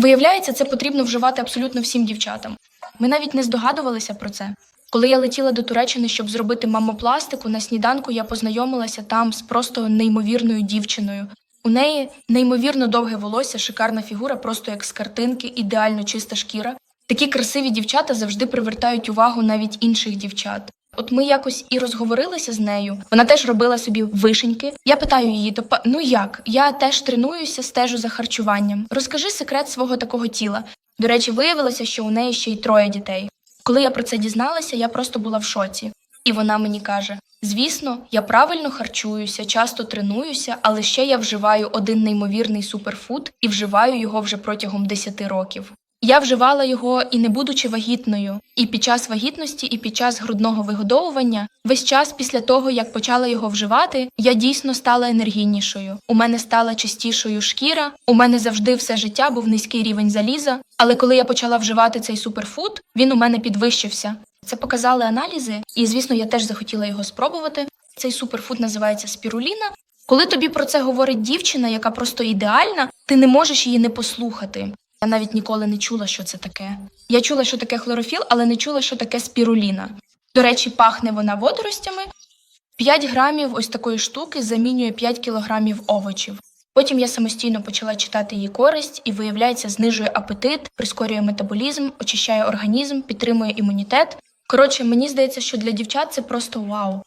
Виявляється, це потрібно вживати абсолютно всім дівчатам. Ми навіть не здогадувалися про це. Коли я летіла до Туреччини, щоб зробити мамопластику, на сніданку я познайомилася там з просто неймовірною дівчиною. У неї неймовірно довге волосся, шикарна фігура, просто як з картинки, ідеально чиста шкіра. Такі красиві дівчата завжди привертають увагу навіть інших дівчат. От ми якось і розговорилися з нею. Вона теж робила собі вишеньки. Я питаю її: то ну як? Я теж тренуюся, стежу за харчуванням. Розкажи секрет свого такого тіла. До речі, виявилося, що у неї ще й троє дітей. Коли я про це дізналася, я просто була в шоці. І вона мені каже: звісно, я правильно харчуюся, часто тренуюся, але ще я вживаю один неймовірний суперфуд і вживаю його вже протягом 10 років. Я вживала його і не будучи вагітною, і під час вагітності, і під час грудного вигодовування. Весь час після того, як почала його вживати, я дійсно стала енергійнішою. У мене стала чистішою шкіра. У мене завжди все життя був низький рівень заліза. Але коли я почала вживати цей суперфуд, він у мене підвищився. Це показали аналізи, і звісно, я теж захотіла його спробувати. Цей суперфуд називається спіруліна. Коли тобі про це говорить дівчина, яка просто ідеальна, ти не можеш її не послухати. Я навіть ніколи не чула, що це таке. Я чула, що таке хлорофіл, але не чула, що таке спіруліна. До речі, пахне вона водоростями. 5 грамів ось такої штуки замінює 5 кілограмів овочів. Потім я самостійно почала читати її користь і, виявляється, знижує апетит, прискорює метаболізм, очищає організм, підтримує імунітет. Коротше, мені здається, що для дівчат це просто вау.